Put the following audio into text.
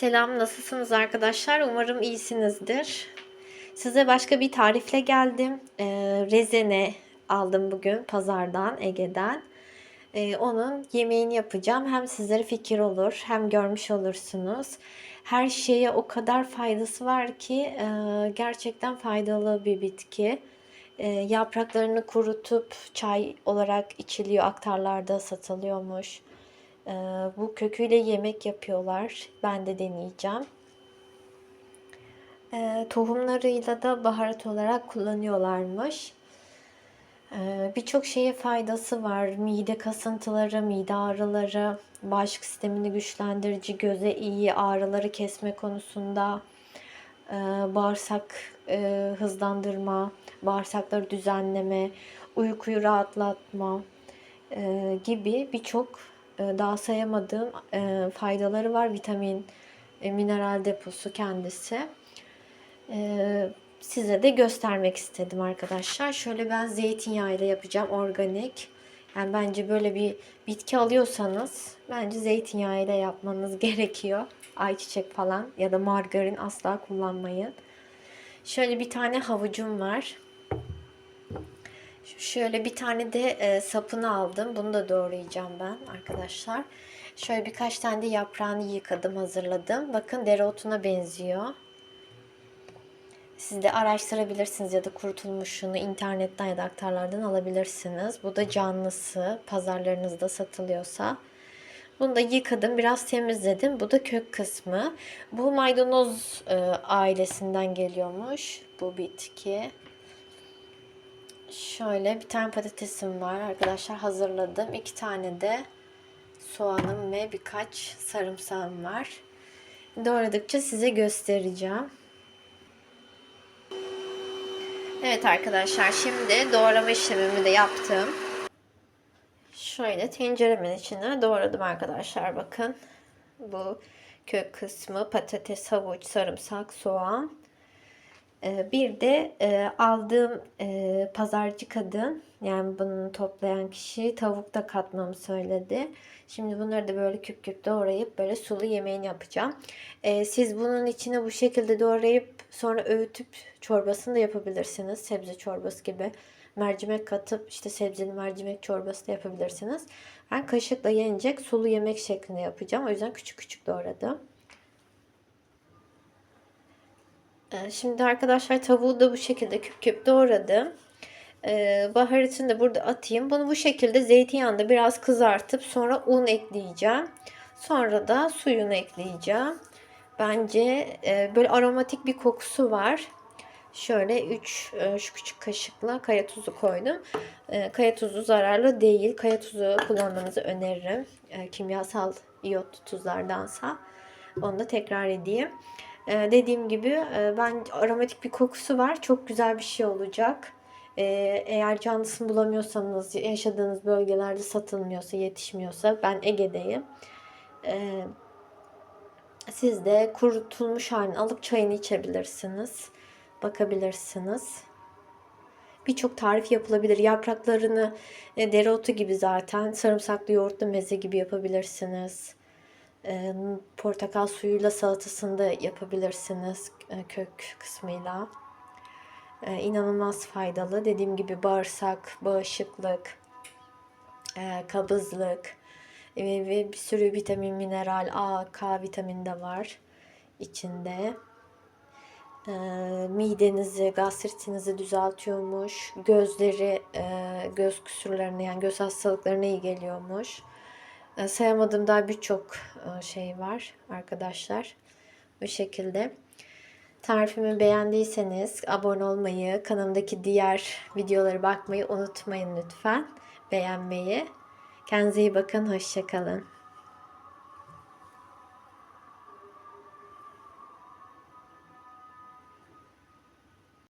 Selam, nasılsınız arkadaşlar? Umarım iyisinizdir. Size başka bir tarifle geldim. Ee, rezene aldım bugün pazardan, Ege'den. Ee, onun yemeğini yapacağım. Hem sizlere fikir olur, hem görmüş olursunuz. Her şeye o kadar faydası var ki e, gerçekten faydalı bir bitki. E, yapraklarını kurutup çay olarak içiliyor, aktarlarda satılıyormuş. Ee, bu köküyle yemek yapıyorlar. Ben de deneyeceğim. Ee, tohumlarıyla da baharat olarak kullanıyorlarmış. Ee, Birçok şeye faydası var. Mide kasıntıları, mide ağrıları, bağışıklık sistemini güçlendirici, göze iyi, ağrıları kesme konusunda, bağırsak e, hızlandırma, bağırsakları düzenleme, uykuyu rahatlatma e, gibi birçok daha sayamadığım e, faydaları var. Vitamin, e, mineral deposu kendisi. Size de göstermek istedim arkadaşlar. Şöyle ben zeytinyağıyla yapacağım organik. Yani bence böyle bir bitki alıyorsanız bence zeytinyağıyla yapmanız gerekiyor. Ayçiçek falan ya da margarin asla kullanmayın. Şöyle bir tane havucum var. Şöyle bir tane de e, sapını aldım. Bunu da doğrayacağım ben arkadaşlar. Şöyle birkaç tane de yaprağını yıkadım, hazırladım. Bakın dereotuna benziyor. Siz de araştırabilirsiniz ya da kurutulmuşunu internetten ya da aktarlardan alabilirsiniz. Bu da canlısı. Pazarlarınızda satılıyorsa. Bunu da yıkadım, biraz temizledim. Bu da kök kısmı. Bu maydanoz e, ailesinden geliyormuş bu bitki. Şöyle bir tane patatesim var arkadaşlar hazırladım. İki tane de soğanım ve birkaç sarımsağım var. Doğradıkça size göstereceğim. Evet arkadaşlar şimdi doğrama işlemimi de yaptım. Şöyle tenceremin içine doğradım arkadaşlar bakın. Bu kök kısmı patates, havuç, sarımsak, soğan. Ee, bir de e, aldığım e, pazarcı kadın yani bunu toplayan kişi tavuk da katmamı söyledi. Şimdi bunları da böyle küp küp doğrayıp böyle sulu yemeğini yapacağım. Ee, siz bunun içine bu şekilde doğrayıp sonra öğütüp çorbasını da yapabilirsiniz. Sebze çorbası gibi. Mercimek katıp işte sebzeli mercimek çorbası da yapabilirsiniz. Ben kaşıkla yenecek sulu yemek şeklinde yapacağım. O yüzden küçük küçük doğradım. Ee, şimdi arkadaşlar tavuğu da bu şekilde küp küp doğradım. Ee, baharatını da burada atayım. Bunu bu şekilde zeytinyağında biraz kızartıp sonra un ekleyeceğim. Sonra da suyunu ekleyeceğim. Bence e, böyle aromatik bir kokusu var. Şöyle 3 e, şu küçük kaşıkla kaya tuzu koydum. E, kaya tuzu zararlı değil. Kaya tuzu kullanmanızı öneririm. Kimyasal iyot tuzlardansa. Onu da tekrar edeyim. Ee, dediğim gibi e, ben aromatik bir kokusu var. Çok güzel bir şey olacak. Ee, eğer canlısını bulamıyorsanız, yaşadığınız bölgelerde satılmıyorsa, yetişmiyorsa ben Ege'deyim. Ee, siz de kurutulmuş halini alıp çayını içebilirsiniz. Bakabilirsiniz. Birçok tarif yapılabilir. Yapraklarını e, dereotu gibi zaten sarımsaklı yoğurtlu meze gibi yapabilirsiniz. E, portakal suyuyla salatasını da yapabilirsiniz e, kök kısmıyla. E, inanılmaz faydalı. Dediğim gibi bağırsak, bağışıklık, kabızlık ve bir sürü vitamin, mineral, A, K vitamini de var içinde. midenizi, gastritinizi düzeltiyormuş. Gözleri, göz kusurlarına yani göz hastalıklarına iyi geliyormuş. E, sayamadığım daha birçok e, şey var arkadaşlar. Bu şekilde. Tarifimi beğendiyseniz abone olmayı, kanalımdaki diğer videoları bakmayı unutmayın lütfen. Beğenmeyi. Kendinize iyi bakın. Hoşçakalın.